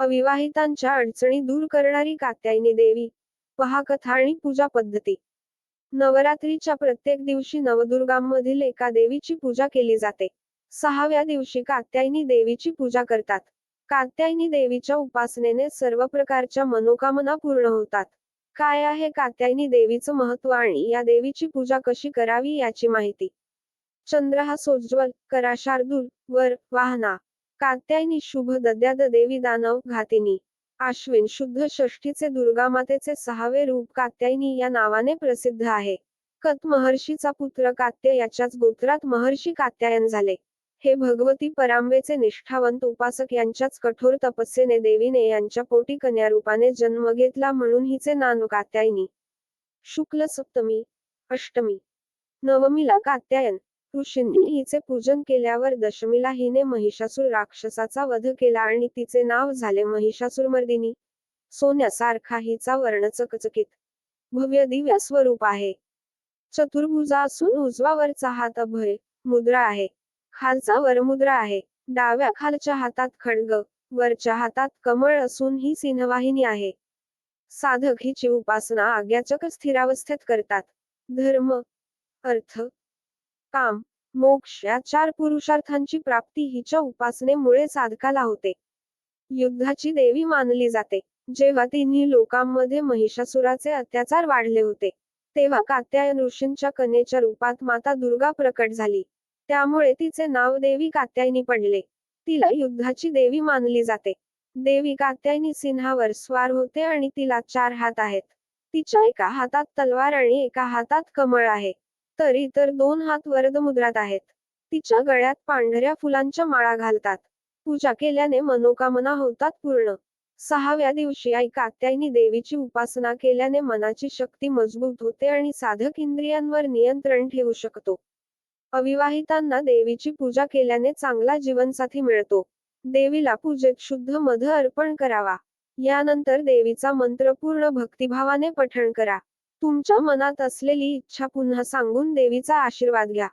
अविवाहितांच्या अडचणी दूर करणारी कात्यायनी देवी पहाकथा आणि पूजा पद्धती. नवरात्रीच्या प्रत्येक दिवशी नवदुर्गांमधील एका देवीची पूजा केली जाते. सहाव्या दिवशी कात्यायनी देवीची पूजा करतात. कात्यायनी देवीच्या उपासनेने सर्व प्रकारच्या मनोकामना पूर्ण होतात. काय आहे कात्यायनी देवीचं महत्त्व आणि या देवीची पूजा कशी करावी याची माहिती. चंद्र हा सोज्वल कराशार्दूल वर वाहना. कात्यायनी शुभ दद्याद देवी दानव घातिनी. आश्विन शुद्ध षष्ठीचे दुर्गामातेचे सहावे रूप कात्यायनी या नावाने प्रसिद्ध आहे. कत महर्षीचा पुत्र कात्य याच्याच गोत्रात महर्षी कात्यायन झाले. हे भगवती परांबेचे निष्ठावंत उपासक यांच्याच कठोर तपस्येने देवीने यांच्या पोटी कन्या रूपाने जन्म घेतला म्हणून हिचे नाव कात्यायनी. शुक्ल सप्तमी अष्टमी नवमीला कात्यायन. ऋषींनी हिचे पूजन केल्यावर दशमीला हिने महिषासूर राक्षसाचा वध केला आणि तिचे नाव झाले महिषासूरमर्दिनी सोन्यासारखा हिचा वर्णचकचकीत भव्य दिव्य स्वरूप आहे. चतुर्भुजा असून उजवा वरचा हात अभय मुद्रा आहे. खालचा वरमुद्रा आहे. डाव्या खालच्या हातात खडग वरच्या हातात कमळ असून ही सिंहवाहिनी आहे. साधक हिची उपासना आज्ञाचक स्थिरावस्थेत करतात. धर्म अर्थ काम मोक्ष या चार पुरुषार्थांची प्राप्ती हिच्या उपासनेमुळे साधकाला होते. युद्धाची देवी मानली जाते. जेव्हा तिन्ही लोकांमध्ये महिषासुराचे अत्याचार वाढले होते तेव्हा कात्यायन ऋषींच्या कन्येच्या रूपात माता दुर्गा प्रकट झाली. त्यामुळे तिचे नाव देवी कात्यायनी पडले. तिला युद्धाची देवी मानली जाते. देवी कात्यायनी सिन्हावर स्वार होते आणि तिला चार हात आहेत. तिच्या एका हातात तलवार आणि एका हातात कमळ आहे. तर इतर दोन हात वरदमुद्रात आहेत. तिच्या गळ्यात पांढऱ्या फुलांच्या माळा घालतात. पूजा केल्याने मनोकामना होतात पूर्ण. सहाव्या दिवशी आई कात्यायनी देवीची उपासना केल्याने मनाची शक्ती मजबूत होते आणि साधक इंद्रियांवर नियंत्रण ठेवू शकतो. अविवाहितांना देवीची पूजा केल्याने चांगला जीवनसाथी मिळतो. देवीला पूजेत शुद्ध मध अर्पण करावा. यानंतर देवीचा मंत्र पूर्ण भक्तिभावाने पठण करा. तुमच्या मनात असलेली इच्छा पुन्हा सांगून देवीचा आशीर्वाद घ्या.